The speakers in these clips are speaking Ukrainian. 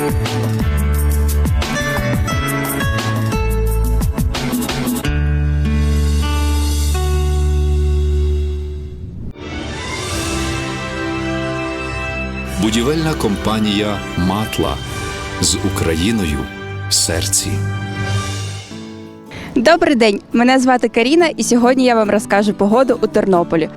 Будівельна компанія Матла з Україною в серці. Добрий день, мене звати Каріна, і сьогодні я вам розкажу погоду у Тернополі.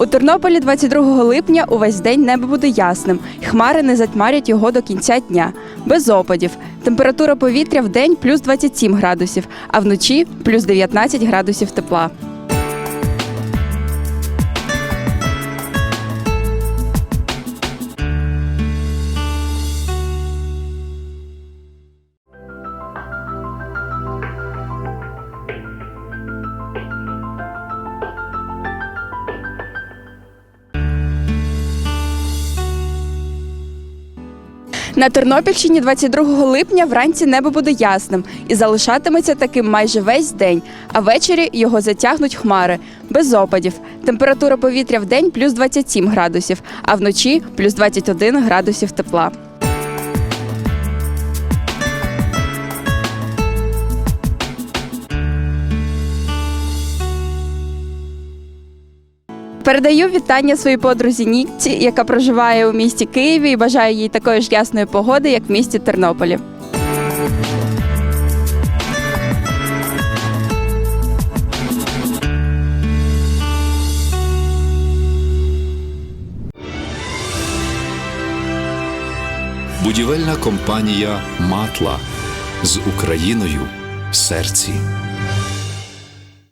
У Тернополі 22 липня увесь день небо буде ясним. Хмари не затьмарять його до кінця дня. Без опадів. Температура повітря в день плюс 27 градусів, а вночі плюс 19 градусів тепла. На Тернопільщині 22 липня вранці небо буде ясним і залишатиметься таким майже весь день, а ввечері його затягнуть хмари без опадів. Температура повітря в день плюс 27 градусів, а вночі плюс 21 градусів тепла. Передаю вітання своїй подрузі Нікці, яка проживає у місті Києві і бажаю їй такої ж ясної погоди, як в місті Тернополі. Будівельна компанія Матла з Україною в серці.